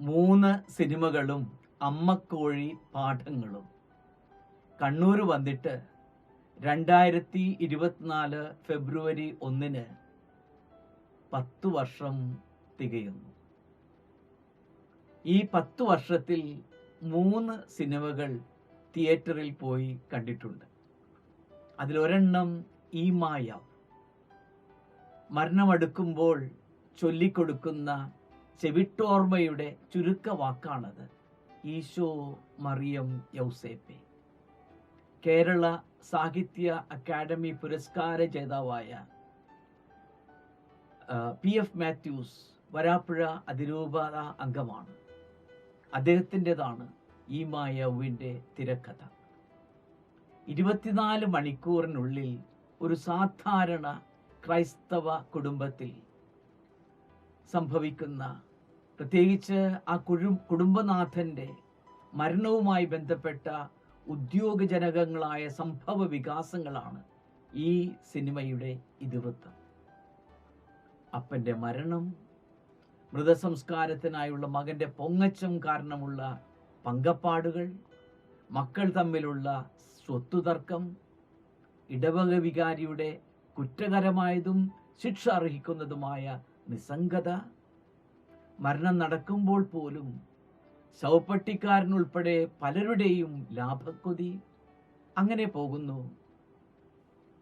മൂന്ന് സിനിമകളും അമ്മക്കോഴി പാഠങ്ങളും. കണ്ണൂർ വന്നിട്ട് രണ്ടായിരത്തി ഇരുപത്തിനാല് ഫെബ്രുവരി ഒന്നിന് പത്തു വർഷം തികയുന്നു. ഈ പത്തു വർഷത്തിൽ മൂന്ന് സിനിമകൾ തിയേറ്ററിൽ പോയി കണ്ടിട്ടുണ്ട്. അതിലൊരെണ്ണം ഈ മായ. മരണമടുക്കുമ്പോൾ ചൊല്ലിക്കൊടുക്കുന്ന ചെവിട്ടോർമ്മയുടെ ചുരുക്ക വാക്കാണത് ഈശോ മറിയം യൗസേപ്പെ. കേരള സാഹിത്യ അക്കാദമി പുരസ്കാര ജേതാവായ പി എഫ് മാത്യൂസ് വരാപ്പുഴ അതിരൂപത അംഗമാണ്. അദ്ദേഹത്തിന്റെതാണ് ഈ മായവിന്റെ തിരക്കഥ. ഇരുപത്തിനാല് മണിക്കൂറിനുള്ളിൽ ഒരു സാധാരണ ക്രൈസ്തവ കുടുംബത്തിൽ സംഭവിക്കുന്ന പ്രത്യേകിച്ച് ആ കുഴു കുടുംബനാഥന്റെ മരണവുമായി ബന്ധപ്പെട്ട ഉദ്യോഗജനകങ്ങളായ സംഭവ വികാസങ്ങളാണ് ഈ സിനിമയുടെ ഇതിവൃത്തം. അപ്പന്റെ മരണം മൃതസംസ്കാരത്തിനായുള്ള മകന്റെ പൊങ്ങച്ചം കാരണമുള്ള പങ്കപ്പാടുകൾ മക്കൾ തമ്മിലുള്ള സ്വത്തുതർക്കം ഇടവക വികാരിയുടെ കുറ്റകരമായതും ശിക്ഷ അർഹിക്കുന്നതുമായ നിസ്സംഗത മരണം നടക്കുമ്പോൾ പോലും ശവപ്പെട്ടിക്കാരനുൾപ്പെടെ പലരുടെയും ലാഭക്കൊതി അങ്ങനെ പോകുന്നു.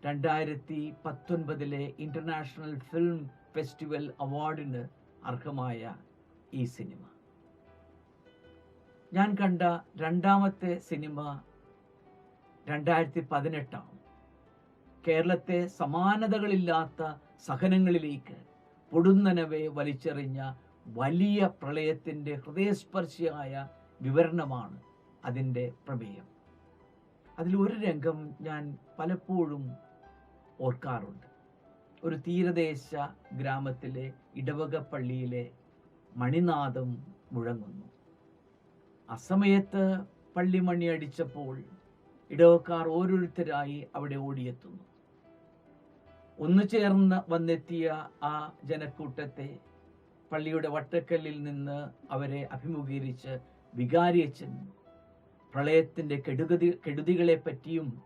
രണ്ടായിരത്തി പത്തൊൻപതിലെ ഇന്റർനാഷണൽ ഫിലിം ഫെസ്റ്റിവൽ അവാർഡിന് അർഹമായ ഈ സിനിമ. ഞാൻ കണ്ട രണ്ടാമത്തെ സിനിമ രണ്ടായിരത്തി പതിനെട്ടാണ് കേരളത്തെ സമാനതകളില്ലാത്ത സഹനങ്ങളിലേക്ക് പൊടുന്നനവെ വലിച്ചെറിഞ്ഞ വലിയ പ്രളയത്തിന്റെ ഹൃദയസ്പർശിയായ വിവരണമാണ് അതിന്റെ പ്രമേയം. അതിൽ ഒരു രംഗം ഞാൻ പലപ്പോഴും ഓർക്കാറുണ്ട്. ഒരു തീരദേശ ഗ്രാമത്തിലെ ഇടവക പള്ളിയിലെ മണിനാദം മുഴങ്ങുന്നു. അസമയത്ത് പള്ളിമണി അടിച്ചപ്പോൾ ഇടവക്കാർ ഓരോരുത്തരായി അവിടെ ഓടിയെത്തുന്നു. ഒന്നു ചേർന്ന് വന്നെത്തിയ ആ ജനക്കൂട്ടത്തെ പള്ളിയുടെ വട്ടക്കല്ലിൽ നിന്ന് അവരെ അഭിമുഖീകരിച്ച് വികാരിയച്ചൻ പ്രളയത്തിന്റെ കെടുകതി കെടുതികളെ പറ്റിയും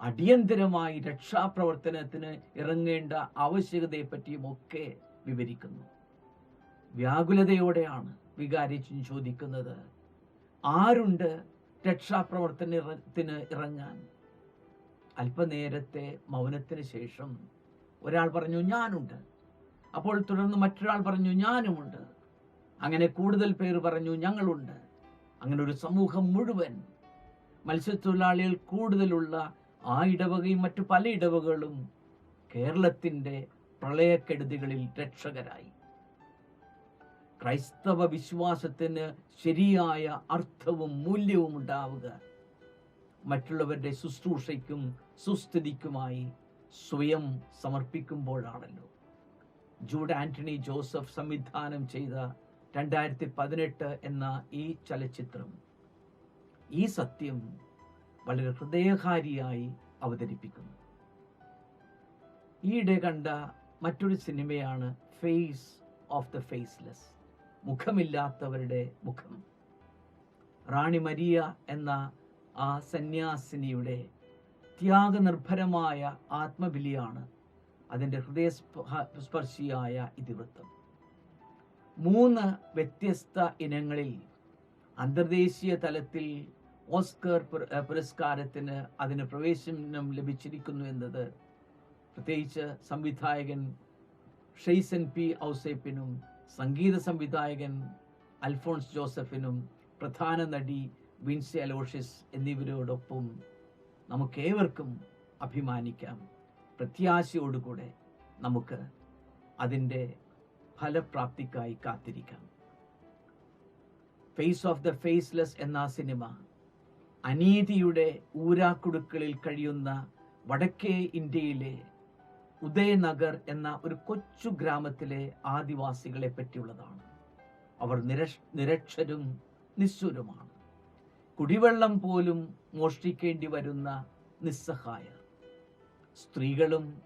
അടിയന്തരമായി രക്ഷാപ്രവർത്തനത്തിന് ഇറങ്ങേണ്ട ആവശ്യകതയെപ്പറ്റിയും ഒക്കെ വിവരിക്കുന്നു. വ്യാകുലതയോടെയാണ് വികാരിച്ചൻ ചോദിക്കുന്നത് ആരുണ്ട് രക്ഷാപ്രവർത്തനത്തിന് ഇറങ്ങാൻ? അല്പനേരത്തെ മൗനത്തിന് ശേഷം ഒരാൾ പറഞ്ഞു ഞാനുണ്ട്. അപ്പോൾ തുടർന്ന് മറ്റൊരാൾ പറഞ്ഞു ഞാനുമുണ്ട്. അങ്ങനെ കൂടുതൽ പേർ പറഞ്ഞു ഞങ്ങളുണ്ട്. അങ്ങനെ ഒരു സമൂഹം മുഴുവൻ മത്സ്യത്തൊഴിലാളികൾ കൂടുതലുള്ള ആ ഇടവകയും മറ്റു പല ഇടവകളും കേരളത്തിന്റെ പ്രളയക്കെടുതികളിൽ രക്ഷകരായി. ക്രൈസ്തവ വിശ്വാസത്തിന് ശരിയായ അർത്ഥവും മൂല്യവും ഉണ്ടാവുക മറ്റുള്ളവരുടെ ശുശ്രൂഷയ്ക്കും സുസ്ഥിതിക്കുമായി സ്വയം സമർപ്പിക്കുമ്പോഴാണല്ലോ. ജൂഡ് ആന്റണി ജോസഫ് സംവിധാനം ചെയ്ത രണ്ടായിരത്തി പതിനെട്ട് എന്ന ഈ ചലച്ചിത്രം ഈ സത്യം വളരെ ഹൃദയകാരിയായി അവതരിപ്പിക്കുന്നു. ഈയിടെ കണ്ട മറ്റൊരു സിനിമയാണ് ഫേസ് ഓഫ് ദ ഫേസ്ലെസ് മുഖമില്ലാത്തവരുടെ മുഖം. റാണി മരിയ എന്ന ആ സന്യാസിനിയുടെ ത്യാഗനിർഭരമായ ആത്മബലിയാണ് അതിന്റെ ഹൃദയസ്പർശിയായ ഇതിവൃത്തം. മൂന്ന് വ്യത്യസ്ത ഇനങ്ങളിൽ അന്തർദേശീയ തലത്തിൽ ഓസ്കർ പുരസ്കാരത്തിന് അതിന് പ്രവേശനം ലഭിച്ചിരിക്കുന്നു എന്നത് പ്രത്യേകിച്ച് സംവിധായകൻ ഷെയ്സൻ പി ഔസേപ്പിനും സംഗീത സംവിധായകൻ അൽഫോൺസ് ജോസഫിനും പ്രധാന നടി വിൻസി അലോഷ്യസ് എന്നിവരോടൊപ്പം നമുക്കേവർക്കും അഭിമാനിക്കാം. പ്രത്യാശയോടുകൂടെ നമുക്ക് അതിന്റെ ഫലപ്രാപ്തിക്കായി കാത്തിരിക്കാം. ഫേസ് ഓഫ് ദ ഫേസ്ലെസ് എന്ന സിനിമ അനീതിയുടെ ഊരാക്കുടുക്കളിൽ കഴിയുന്ന വടക്കേ ഇന്ത്യയിലെ ഉദയനഗർ എന്ന ഒരു കൊച്ചു ഗ്രാമത്തിലെ ആദിവാസികളെ പറ്റിയുള്ളതാണ്. അവർ നിരക്ഷ നിരക്ഷരും നിസ്സുരമാണ്. കുടിവെള്ളം പോലും മോഷ്ടിക്കേണ്ടി വരുന്ന നിസ്സഹായർ. സ്ത്രീകളും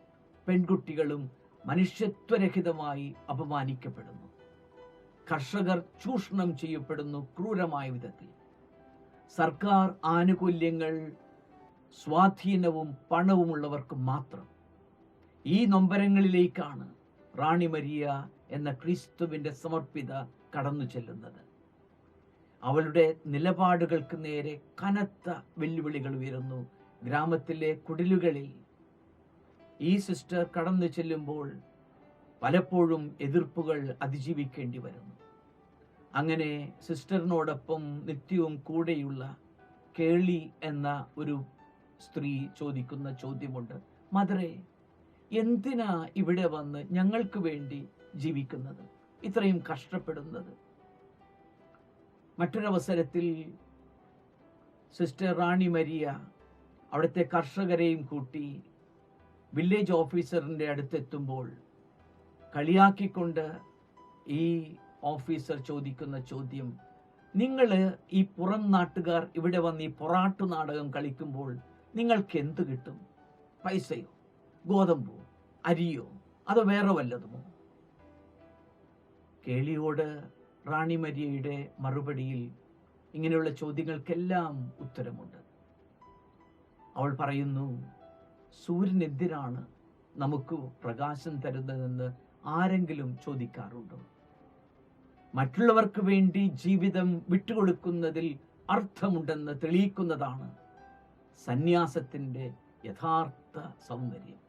പെൺകുട്ടികളും മനുഷ്യത്വരഹിതമായി അപമാനിക്കപ്പെടുന്നു. കർഷകർ ചൂഷണം ചെയ്യപ്പെടുന്നു ക്രൂരമായ വിധത്തിൽ. സർക്കാർ ആനുകൂല്യങ്ങൾ സ്വാധീനവും പണവുമുള്ളവർക്ക് മാത്രം. ഈ നൊമ്പരങ്ങളിലേക്കാണ് റാണി മരിയ എന്ന ക്രിസ്തുവിന്റെ സമർപ്പിത കടന്നു ചെല്ലുന്നത്. അവളുടെ നിലപാടുകൾക്ക് നേരെ കനത്ത വെല്ലുവിളികൾ ഉയരുന്നു. ഗ്രാമത്തിലെ കുടിലുകളിൽ ഈ സിസ്റ്റർ കടന്നു ചെല്ലുമ്പോൾ പലപ്പോഴും എതിർപ്പുകൾ അതിജീവിക്കേണ്ടി വരുന്നു. അങ്ങനെ സിസ്റ്ററിനോടൊപ്പം നിത്യവും കൂടെയുള്ള കേളി എന്ന ഒരു സ്ത്രീ ചോദിക്കുന്ന ചോദ്യമുണ്ട്. മദറെ എന്തിനാ ഇവിടെ വന്ന് ഞങ്ങൾക്ക് വേണ്ടി ജീവിക്കുന്നത്? ഇത്രയും കഷ്ടപ്പെടുന്നത്? മറ്റൊരവസരത്തിൽ സിസ്റ്റർ റാണി മരിയ അവിടുത്തെ കർഷകരെയും കൂട്ടി വില്ലേജ് ഓഫീസറിന്റെ അടുത്തെത്തുമ്പോൾ കളിയാക്കിക്കൊണ്ട് ഈ ഓഫീസർ ചോദിക്കുന്ന ചോദ്യം നിങ്ങൾ ഈ പുറം നാട്ടുകാർ ഇവിടെ വന്ന് ഈ പൊറാട്ടു നാടകം കളിക്കുമ്പോൾ നിങ്ങൾക്ക് എന്ത് കിട്ടും? പൈസയോ? ഗോതമ്പോ? അരിയോ? അതോ വേറെ വല്ലതുമോ? കേളിയോട് റാണി മരിയയുടെ മറുപടിയിൽ ഇങ്ങനെയുള്ള ചോദ്യങ്ങൾക്കെല്ലാം ഉത്തരമുണ്ട്. അവൾ പറയുന്നു സൂര്യൻ എന്തിനാണ് നമുക്ക് പ്രകാശം തരുന്നതെന്ന് ആരെങ്കിലും ചോദിക്കാറുണ്ടോ? മറ്റുള്ളവർക്ക് വേണ്ടി ജീവിതം വിട്ടുകൊടുക്കുന്നതിൽ അർത്ഥമുണ്ടെന്ന് തെളിയിക്കുന്നതാണ് സന്യാസത്തിന്റെ യഥാർത്ഥ സൗന്ദര്യം.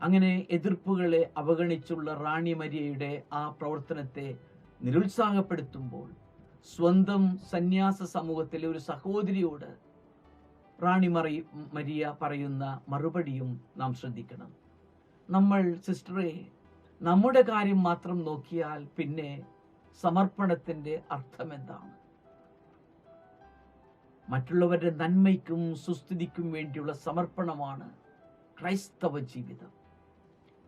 അങ്ങനെ എതിർപ്പുകളെ അവഗണിച്ചുള്ള റാണി മരിയയുടെ ആ പ്രവർത്തനത്തെ നിരുത്സാഹപ്പെടുത്തുമ്പോൾ സ്വന്തം സന്യാസ സമൂഹത്തിലെ ഒരു സഹോദരിയോട് റാണി മറി മരിയ പറയുന്ന മറുപടിയും നാം ശ്രദ്ധിക്കണം. നമ്മൾ സിസ്റ്ററെ നമ്മുടെ കാര്യം മാത്രം നോക്കിയാൽ പിന്നെ സമർപ്പണത്തിന്റെ അർത്ഥം എന്താണ് മറ്റുള്ളവരുടെ നന്മയ്ക്കും സുസ്ഥിതിക്കും വേണ്ടിയുള്ള സമർപ്പണമാണ് ക്രൈസ്തവ ജീവിതം.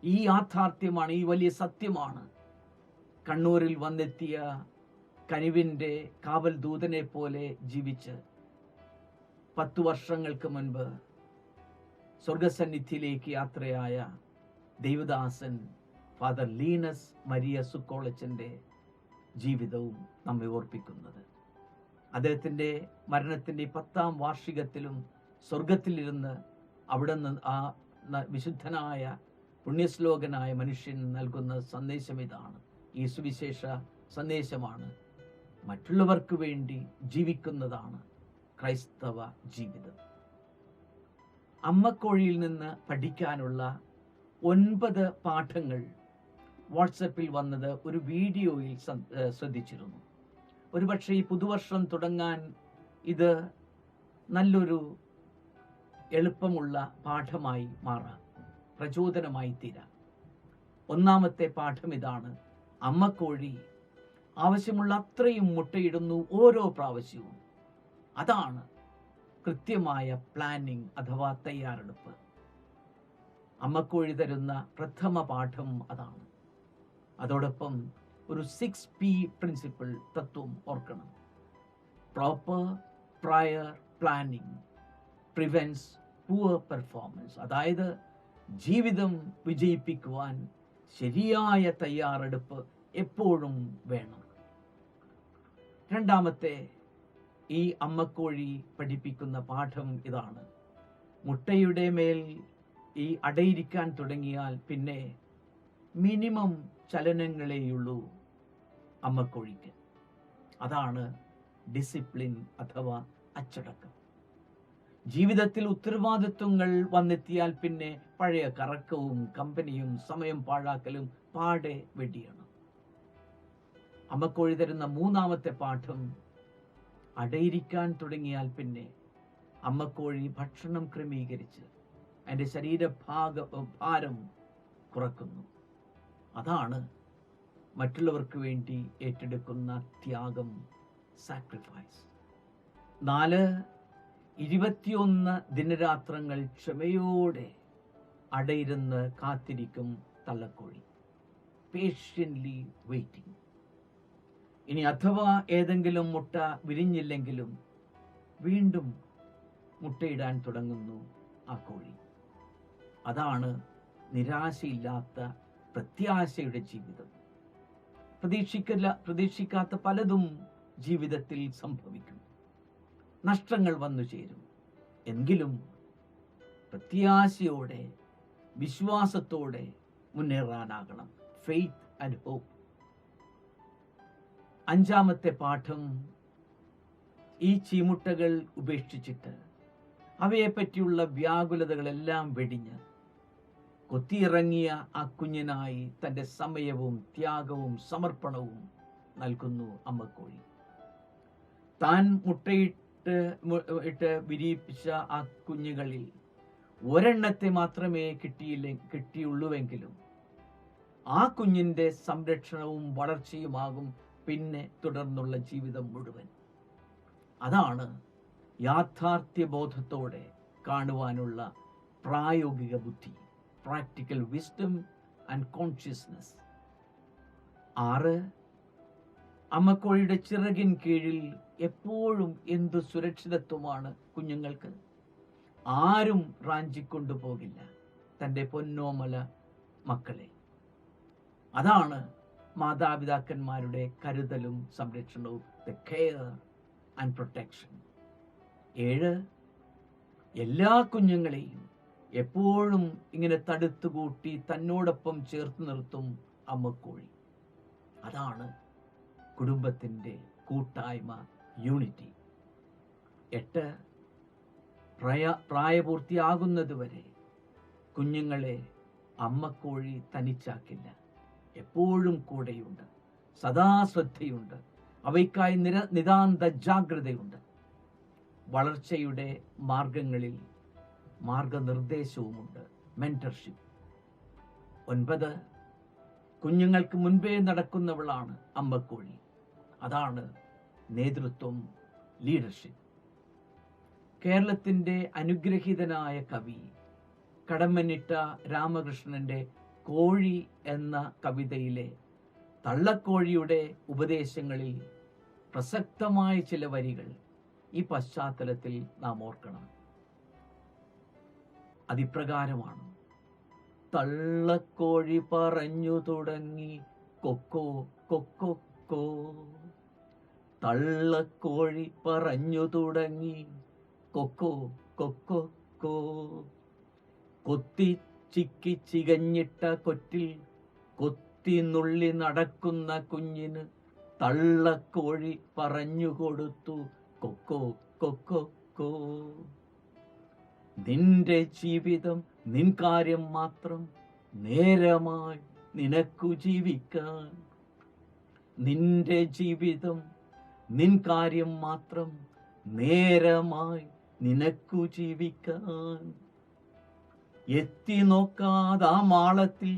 ഈ യാഥാർത്ഥ്യമാണ് ഈ വലിയ സത്യമാണ്. കണ്ണൂരിൽ വന്നെത്തിയ കനിവിന്റെ കാവൽ ദൂതനെ പോലെ ജീവിച്ച് പത്തു വർഷങ്ങൾക്ക് മുൻപ് സ്വർഗസന്നിധിയിലേക്ക് യാത്രയായ ദൈവദാസൻ ഫാദർ ലീനസ് മരിയ സുക്കോളച്ചന്റെ ജീവിതവും നമ്മെ ഓർപ്പിക്കുന്നത്. അദ്ദേഹത്തിന്റെ മരണത്തിന്റെ പത്താം വാർഷികത്തിലും സ്വർഗത്തിലിരുന്ന് അവിടെ നിന്ന് ആ വിശുദ്ധനായ പുണ്യശ്ലോകനായ മനുഷ്യൻ നൽകുന്ന സന്ദേശം ഇതാണ്. ഈ സുവിശേഷ സന്ദേശമാണ്. മറ്റുള്ളവർക്ക് വേണ്ടി ജീവിക്കുന്നതാണ്. ക്രൈസ്തവ ജീവിതം. അമ്മക്കോഴിയിൽ നിന്ന് പഠിക്കാനുള്ള ഒൻപത് പാഠങ്ങൾ വാട്സപ്പിൽ വന്നത് ഒരു വീഡിയോയിൽ ശ്രദ്ധിച്ചിരുന്നു. ഒരുപക്ഷെ ഈ പുതുവർഷം തുടങ്ങാൻ ഇത് നല്ലൊരു എളുപ്പമുള്ള പാഠമായി മാറാം പ്രചോദനമായി തീരാം. ഒന്നാമത്തെ പാഠം ഇതാണ് അമ്മക്കോഴി ആവശ്യമുള്ള അത്രയും മുട്ടയിടുന്നു ഓരോ പ്രാവശ്യവും. അതാണ് കൃത്യമായ പ്ലാനിങ് അഥവാ തയ്യാറെടുപ്പ്. അമ്മക്കോഴി തരുന്ന പ്രഥമ പാഠം അതാണ്. അതോടൊപ്പം ഒരു സിക്സ് പി പ്രിൻസിപ്പിൾ തത്വം ഓർക്കണം. Proper prior planning prevents poor performance അതായത് ജീവിതം വിജയിപ്പിക്കുവാൻ ശരിയായ തയ്യാറെടുപ്പ് എപ്പോഴും വേണം. രണ്ടാമത്തെ ഈ അമ്മക്കോഴി പഠിപ്പിക്കുന്ന പാഠം ഇതാണ്. മുട്ടയുടെ മേൽ ഈ അടയിരിക്കാൻ തുടങ്ങിയാൽ പിന്നെ മിനിമം ചലനങ്ങളെയുള്ളൂ അമ്മക്കോഴിക്ക്. അതാണ് ഡിസിപ്ലിൻ അഥവാ അച്ചടക്കം. ജീവിതത്തിൽ ഉത്തരവാദിത്വങ്ങൾ വന്നെത്തിയാൽ പിന്നെ പഴയ കറക്കവും കമ്പനിയും സമയം പാഴാക്കലും പാടെ വെടിയണം. അമ്മക്കോഴി തരുന്ന മൂന്നാമത്തെ പാഠം അടയിരിക്കാൻ തുടങ്ങിയാൽ പിന്നെ അമ്മക്കോഴി ഭക്ഷണം ക്രമീകരിച്ച് അതിന്റെ ശരീരഭാഗ ഭാരം കുറക്കുന്നു. അതാണ് മറ്റുള്ളവർക്ക് വേണ്ടി ഏറ്റെടുക്കുന്ന ത്യാഗം സാക്രിഫൈസ് നാല് ഇരുപത്തിയൊന്ന് ദിനരാത്രങ്ങൾ ക്ഷമയോടെ അടയിരുന്ന് കാത്തിരിക്കും തള്ളക്കോഴി പേഷ്യൻലി വെയിറ്റിംഗ് ഇനി അഥവാ ഏതെങ്കിലും മുട്ട വിരിഞ്ഞില്ലെങ്കിലും വീണ്ടും മുട്ടയിടാൻ തുടങ്ങുന്നു ആ കോഴി. അതാണ് നിരാശയില്ലാത്ത പ്രത്യാശയുടെ ജീവിതം. പ്രതീക്ഷിക്കില്ല പ്രതീക്ഷിക്കാത്ത പലതും ജീവിതത്തിൽ സംഭവിക്കും. നഷ്ടങ്ങൾ വന്നു ചേരും. എങ്കിലും പ്രത്യാശയോടെ വിശ്വാസത്തോടെ മുന്നേറാനാകണം. ഫെയ്ത്ത് ആൻഡ് ഹോപ്പ് അഞ്ചാമത്തെ പാഠം ഈ ചീമുട്ടകൾ ഉപേക്ഷിച്ചിട്ട് അവയെപ്പറ്റിയുള്ള വ്യാകുലതകളെല്ലാം വെടിഞ്ഞ് കൊത്തിയിറങ്ങിയ ആ കുഞ്ഞിനായി തന്റെ സമയവും ത്യാഗവും സമർപ്പണവും നൽകുന്നു അമ്മക്കോഴി. താൻ മുട്ടയിട്ട് ഇട്ട് വിരിയിപ്പിച്ച ആ കുഞ്ഞുങ്ങളിൽ ഒരെണ്ണത്തെ മാത്രമേ കിട്ടിയില്ല കിട്ടിയുള്ളൂവെങ്കിലും ആ കുഞ്ഞിന്റെ സംരക്ഷണവും വളർച്ചയുമാകും പിന്നെ തുടർന്നുള്ള ജീവിതം മുഴുവൻ. അതാണ് യാഥാർത്ഥ്യ ബോധത്തോടെ കാണുവാനുള്ള പ്രായോഗിക ബുദ്ധി പ്രാക്ടിക്കൽ വിസ്ഡം ആൻഡ് കോൺഷ്യസ്നസ് ആറ് അമ്മക്കോഴിയുടെ ചിറകിൻ കീഴിൽ എപ്പോഴും എന്ത് സുരക്ഷിതത്വമാണ് കുഞ്ഞുങ്ങൾക്ക്? ആരും റാഞ്ചിക്കൊണ്ടു പോകില്ല തന്റെ പൊന്നോമല മക്കളെ. അതാണ് മാതാപിതാക്കന്മാരുടെ കരുതലും സംരക്ഷണവും ദ കെയർ ആൻഡ് പ്രൊട്ടക്ഷൻ ഏഴ് എല്ലാ കുഞ്ഞുങ്ങളെയും എപ്പോഴും ഇങ്ങനെ തടുത്തുകൂട്ടി തന്നോടൊപ്പം ചേർത്ത് നിർത്തും അമ്മക്കോഴി. അതാണ് കുടുംബത്തിന്റെ കൂട്ടായ്മ യൂണിറ്റി. എട്ട് പ്രായ പ്രായപൂർത്തിയാകുന്നതുവരെ കുഞ്ഞുങ്ങളെ അമ്മക്കോഴി തനിച്ചാക്കില്ല. എപ്പോഴും കൂടെയുണ്ട്. സദാ ശ്രദ്ധയുണ്ട് അവയ്ക്കായി നിര നിതാന്ത ജാഗ്രതയുണ്ട്. വളർച്ചയുടെ മാർഗങ്ങളിൽ മാർഗനിർദ്ദേശവുമുണ്ട്. മെന്റർഷിപ്പ്. ഒൻപത് കുഞ്ഞുങ്ങൾക്ക് മുൻപേ നടക്കുന്നവളാണ് അമ്മക്കോഴി അതാണ് നേതൃത്വം ലീഡർഷിപ്പ്. കേരളത്തിന്റെ അനുഗ്രഹീതനായ കവി കടമ്മനിട്ട രാമകൃഷ്ണന്റെ കോഴി എന്ന കവിതയിലെ തള്ളക്കോഴിയുടെ ഉപദേശങ്ങളിൽ പ്രസക്തമായ ചില വരികൾ ഈ പശ്ചാത്തലത്തിൽ നാം ഓർക്കണം. അതിപ്രകാരമാണ്. തള്ളക്കോഴി പറഞ്ഞു തുടങ്ങി. കൊക്കോ കൊക്കൊക്കോ തള്ളക്കോഴി പറഞ്ഞു തുടങ്ങി. കൊക്കോ കൊക്കൊക്കോ കൊത്തി ചിക്കി ചികഞ്ഞിട്ട കൊറ്റിൽ കൊത്തി നുള്ളി നടക്കുന്ന കുഞ്ഞിന് തള്ളക്കോഴി പറഞ്ഞു കൊടുത്തു. കൊക്കോ കൊക്കോ കോ നിന്റെ ജീവിതം നിൻ കാര്യം മാത്രം നേരമായി നിനക്കു ജീവിക്കാൻ. നിന്റെ ജീവിതം നിൻ കാര്യം മാത്രം നേരമായി നിനക്കു ജീവിക്കാൻ. എത്തി നോക്കാതാ മാളത്തിൽ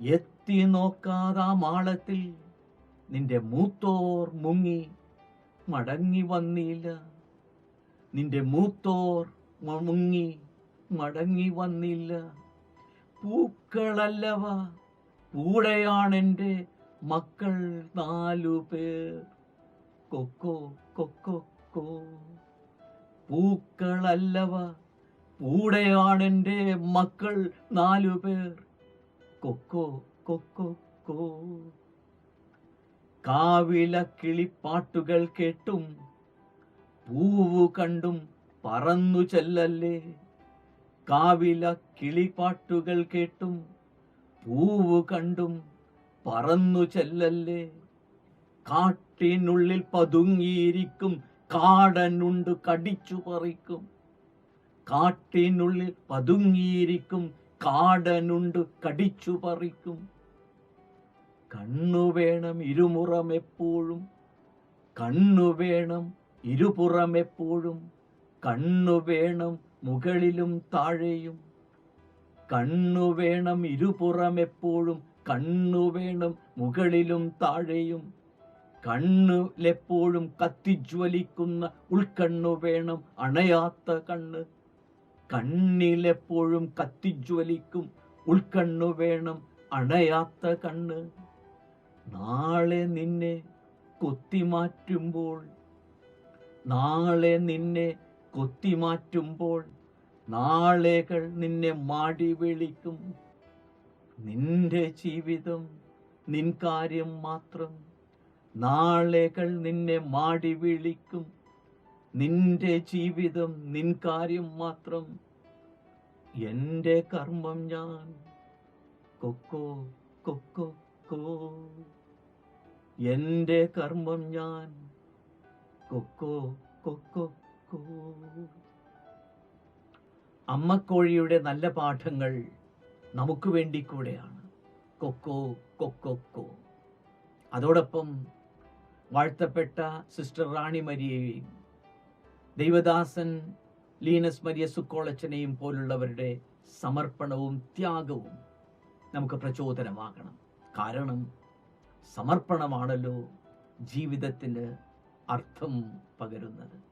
എത്തി നോക്കാതാ മാളത്തിൽ നിന്റെ മൂത്തോർ മുങ്ങി മടങ്ങി വന്നില്ല. നിന്റെ മൂത്തോർ മുങ്ങി മടങ്ങി വന്നില്ല. പൂക്കളല്ലവ കൂടെയാണെന്റെ മക്കൾ നാലു പേർ. കൊക്കോ കൊക്കോ കോ പൂക്കളല്ലവ കൂടെയാണെന്റെ മക്കൾ നാലു പേർ. കൊക്കോ കൊക്കോ കോ കാവില കിളിപ്പാട്ടുകൾ കേട്ടും പൂവു കണ്ടും പറന്നു ചെല്ലല്ലേ. കാവില കിളിപ്പാട്ടുകൾ കേട്ടും പൂവ് കണ്ടും പറന്നു ചെല്ലല്ലേ. കാട്ടിനുള്ളിൽ പതുങ്ങിയിരിക്കും കാടനുണ്ട് കടിച്ചു പറിക്കും. കാട്ടിനുള്ളിൽ പതുങ്ങിയിരിക്കും കാടനുണ്ട് കടിച്ചു പറിക്കും. കണ്ണു വേണം ഇരുമുറം എപ്പോഴും കണ്ണു വേണം ഇരുപുറം എപ്പോഴും കണ്ണു വേണം മുകളിലും താഴെയും. കണ്ണു വേണം ഇരുപുറം എപ്പോഴും കണ്ണു വേണം മുകളിലും താഴെയും. കണ്ണിലെപ്പോഴും കത്തിജ്വലിക്കുന്ന ഉൾക്കണ്ണു വേണം അണയാത്ത കണ്ണ്. കണ്ണിലെപ്പോഴും കത്തിജ്വലിക്കും. ഉൾക്കണ്ണു വേണം അണയാത്ത കണ്ണ്. നാളെ നിന്നെ കൊത്തിമാറ്റുമ്പോൾ നാളെ നിന്നെ കൊത്തിമാറ്റുമ്പോൾ നാളെകൾ നിന്നെ മാടി വിളിക്കും. നിന്റെ ജീവിതം നിൻ കാര്യം മാത്രം നാളെകൾ നിന്നെ മാടി വിളിക്കും. നിന്റെ ജീവിതം നിൻ കാര്യം മാത്രം. എന്റെ കർമ്മം ഞാൻ. കൊക്കോ കൊക്കോ കോ എന്റെ കർമ്മം ഞാൻ. കൊക്കോ കൊക്കോ കോ അമ്മക്കോഴിയുടെ നല്ല പാഠങ്ങൾ നമുക്ക് വേണ്ടി കൂടെയാണ്. കൊക്കോ കൊക്കോ കോ അതോടൊപ്പം വാഴ്ത്തപ്പെട്ട സിസ്റ്റർ റാണി മരിയെയും ദൈവദാസൻ ലീനസ് മരിയ സുക്കോളച്ചനെയും പോലുള്ളവരുടെ സമർപ്പണവും ത്യാഗവും നമുക്ക് പ്രചോദനമാകണം. കാരണം സമർപ്പണമാണല്ലോ ജീവിതത്തിന് അർത്ഥം പകരുന്നത്.